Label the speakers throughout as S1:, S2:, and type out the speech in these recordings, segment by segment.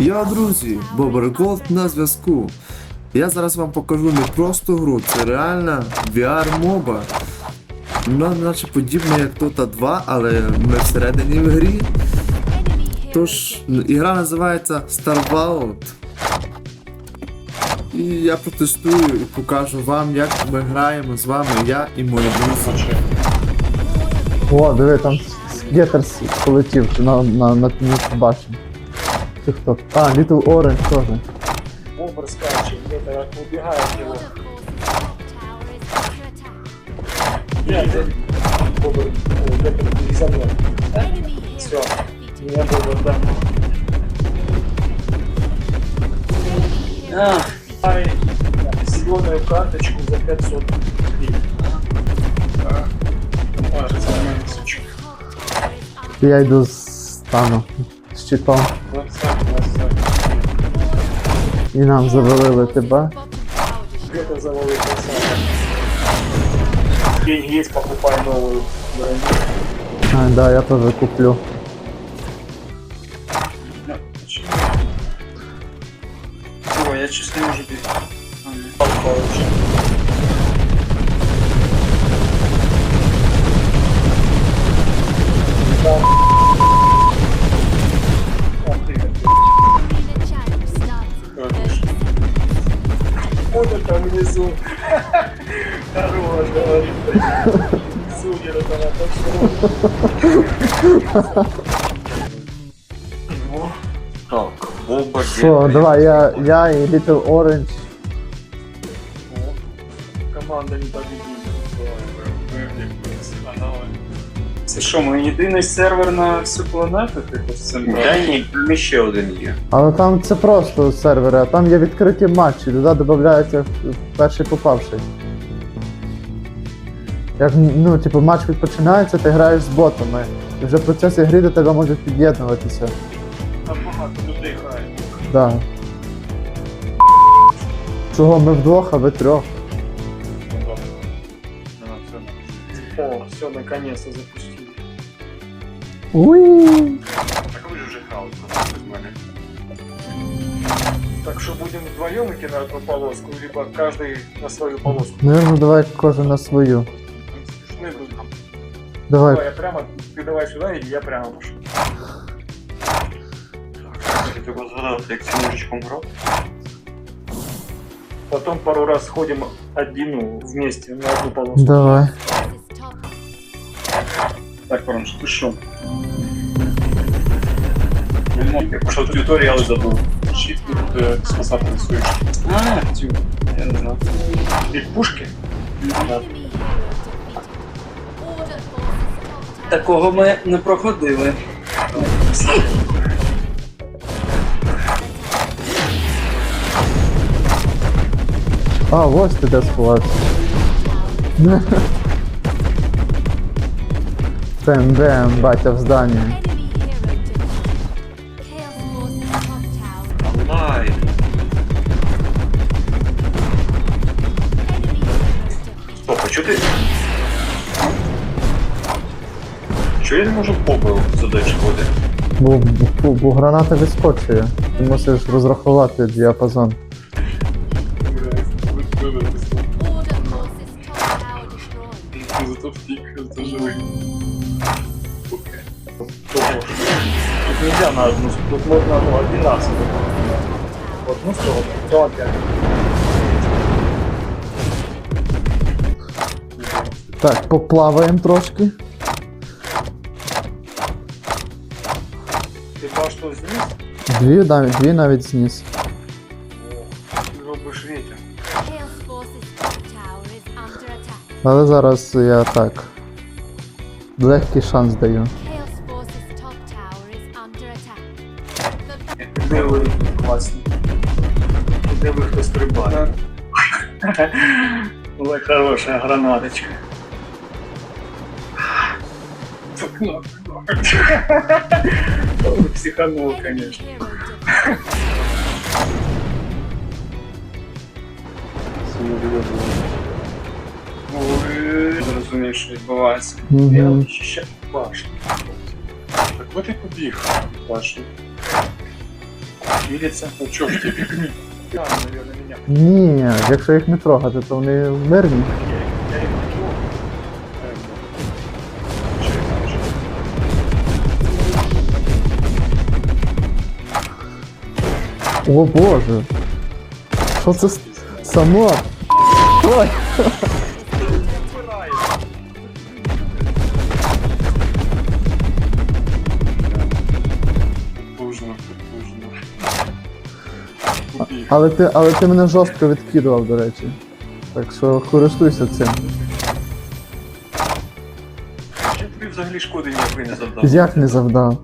S1: Я, друзі, Бобер Голд на зв'язку. Я зараз вам покажу не просто гру, це реальна VR-моба. Вона наче подібна як Dota 2, але ми всередині в грі. Тож, ігра називається Starbound. І я протестую і покажу вам, як ми граємо з вами, я і мої друзі.
S2: О, диви, там Геттерс полетів на, на, на, на башню. Ти хто? А, Little Orange теж.
S3: Бобр скачет, это убегает от него. Бобр, это не за мной. Все, меня Бобр, да. А, зеленую карточку за 500 рублей. А, нормально сучок.
S2: Я йду з стану з
S3: двадцать.
S2: І нам завалили тебе.
S3: Где-то завалил красава. Деньги есть, покупай новую броню.
S2: А, да, я теж куплю.
S4: О, я честно не можу бігти.
S3: Внизу. Хорош, говорит. Внизу где-то.
S4: Так, Боба
S2: Що, давай, я, я і Little Orange.
S3: Команда не победила.
S4: Це що, ми єдиний сервер на всю планету, типу, з цим? Та ні, там ще один є.
S2: Але там це просто сервери, а там є відкриті матчі, туди додається перший попавший. Як, ну, типу, матч починається, ти граєш з ботами. І вже в процесі гри до тебе можуть під'єднуватися.
S3: Там багато людей грає.
S2: Да. Чого ми вдвох, а ви трьох?
S3: О, все, наконец-то запустили.
S2: Уй!
S4: Так ви ж вже грали без мене.
S3: Так что будем вдвоем идти на одну полоску, либо каждый на свою полоску.
S2: Наверно, давай кожен на свою.
S3: Смешные будут.
S2: Давай.
S3: Давай, я прямо, ты давай сюда, или я прямо пошел.
S4: Я треба згадати, як цим мужичком грав.
S3: Потом пару раз сходим один, ну, вместе на одну полоску.
S2: Давай.
S4: Так, Воронж, ти що? Я пішов туторіал і забув.
S3: Щит тут э, спасать рисуешь.
S4: А, цю. Я не знав.
S3: Ведь пушки?
S4: Такого ми не проходили.
S2: А, ось ти де сховався. Бем бем, батя в зданні.
S4: А чого ти? Чого я не можу попел задачі води?
S2: Бо, бо, бо граната відскочує. Ти мусиш розрахувати діапазон.
S3: Зато втик, зато живый. Тут нельзя на одну, тут можно ну, 11. Одну сторону, то опять.
S2: Так, поплаваємо трошки.
S3: По что зниз?
S2: Дві, навіть, дві навіть зніс. Але зараз я так. Легкий шанс даю.
S3: Диви, класні. Диви, хто стрибає. Ой, хорошая гранаточка. Психанул, конечно.
S4: Ой, зрозумів, що відбувається.
S3: Я ще башню. Так от і побіг башню. Видится? Ну чё ж тебе? Да, наверное, меня.
S2: Ні, якщо їх не трогати, то вони мирні. О боже. Що це само? Ой! Але ти, але ти мене жорстко відкидував, до речі. Так що користуйся цим.
S4: Я тобі взагалі шкоди ніякої не завдав.
S2: Як не завдав?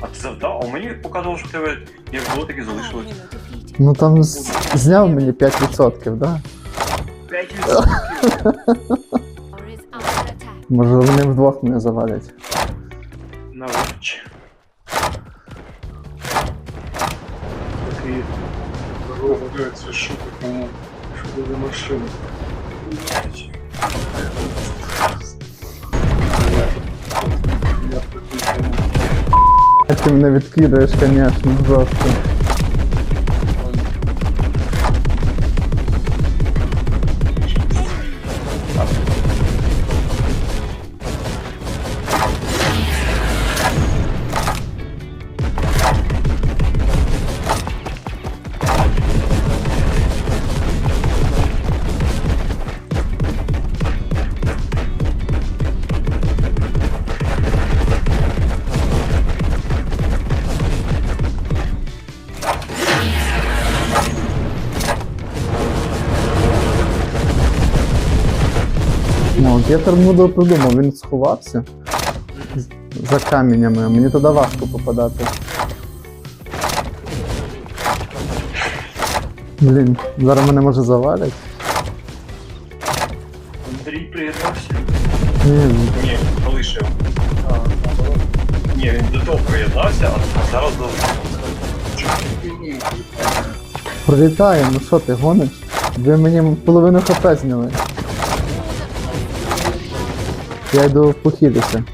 S4: А ти завдав? А мені показало, що в тебе як було, так і залишилось.
S2: Ну там з- зняв мені 5%, да?
S4: 5%.
S2: Може вони вдвох мене завалять.
S4: Чи.
S3: Такие ровняются шутки, по-моему. Что за машина?
S2: Ти мене відкидаєш, звісно, жорстко. Я термудо придумав, він сховався за каменями, мені туди важко попадати. Блін, зараз мене може завалять.
S4: Андрій приєднався.
S2: Ні,
S4: Ні, залишив. Ні, він до того приєднався, а зараз залишив.
S2: пролітає, ну що ти гониш? Ви мені половину хп зняли. Я йду похилюся.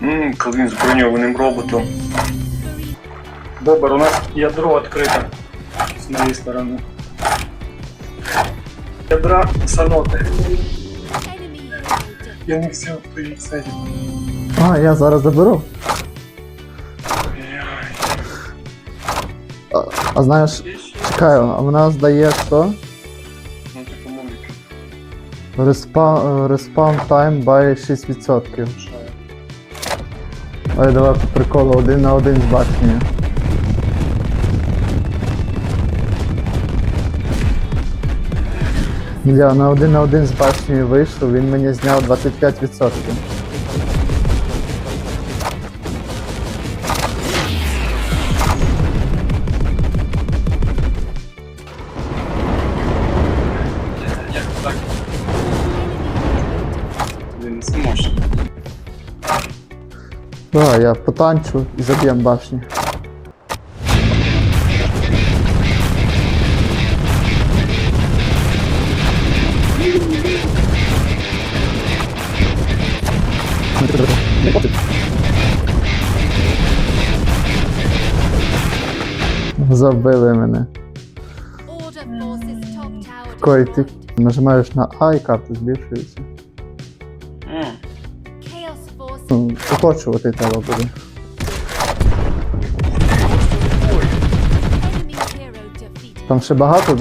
S4: Ммм, коли він з броньованим роботом.
S3: Бобер, у нас ядро открыто с моей стороны. Ядра саноты. Я не все стоит сзади.
S2: А, я зараз заберу. А, а знаєш, чекаю, а вона здає що?
S4: Ну, типу, мовлік.
S2: Respawn, respawn time by 6%. Ой, давай по приколу один на один з башнею. Я на один на один з башнею вийшов, він мені зняв 25%.
S4: Так? Він.
S2: Я потанчу і заб'єм башню. Забили мене. Кой, ти нажимаєш на А і карта збільшується. Ну, треба буде. Там ще багато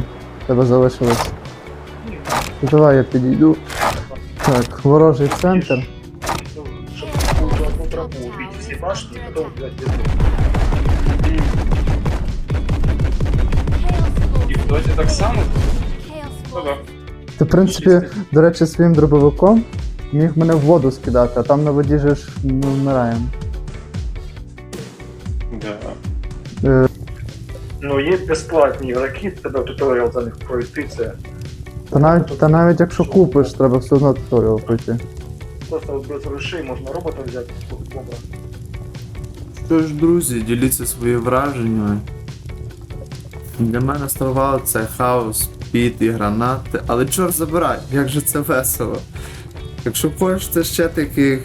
S2: тебе залишилось. Давай я підійду. Так, ворожий центр.
S3: Чтобы одну тропу убить все башни, потом взять
S4: доті так само? Ну да.
S2: Ти, в принципі, до речі, своїм дробовиком міг мене в воду скидати, а там на воді же ж ми вмираємо.
S4: Да.
S2: Е,
S3: Ну, є безплатні ігроки, тебе туторіал за них пройти це.
S2: та, навіть, та навіть якщо купиш, треба все одно туторіал пройти.
S3: просто без грошей можна робота взяти. Бобра.
S1: Що ж, друзі, діліться своїми враженнями. Для мене ставало це хаос, піт і гранати, але чорт забирай, як же це весело. Якщо хочете ще таких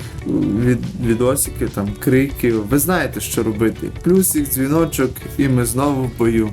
S1: від, відосиків, там, криків, ви знаєте, що робити. Плюсик, дзвіночок, і ми знову в бою.